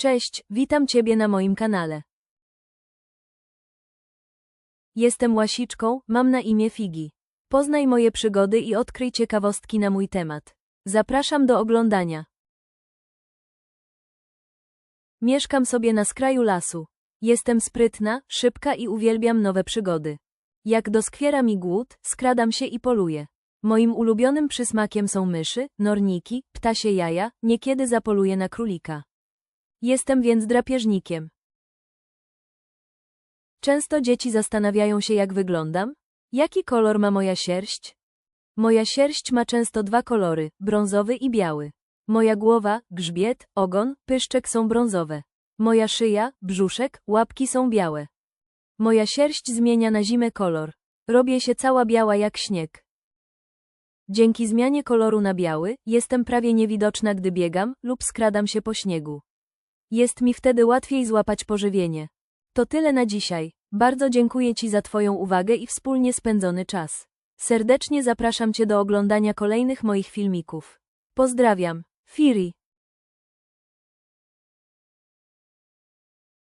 Cześć, witam Ciebie na moim kanale. Jestem łasiczką, mam na imię Figi. Poznaj moje przygody i odkryj ciekawostki na mój temat. Zapraszam do oglądania. Mieszkam sobie na skraju lasu. Jestem sprytna, szybka i uwielbiam nowe przygody. Jak doskwiera mi głód, skradam się i poluję. Moim ulubionym przysmakiem są myszy, norniki, ptasie jaja, niekiedy zapoluję na królika. Jestem więc drapieżnikiem. Często dzieci zastanawiają się, jak wyglądam? Jaki kolor ma moja sierść? Moja sierść ma często dwa kolory, brązowy i biały. Moja głowa, grzbiet, ogon, pyszczek są brązowe. Moja szyja, brzuszek, łapki są białe. Moja sierść zmienia na zimę kolor. Robię się cała biała jak śnieg. Dzięki zmianie koloru na biały, jestem prawie niewidoczna, gdy biegam lub skradam się po śniegu. Jest mi wtedy łatwiej złapać pożywienie. To tyle na dzisiaj. Bardzo dziękuję Ci za Twoją uwagę i wspólnie spędzony czas. Serdecznie zapraszam Cię do oglądania kolejnych moich filmików. Pozdrawiam. Firi.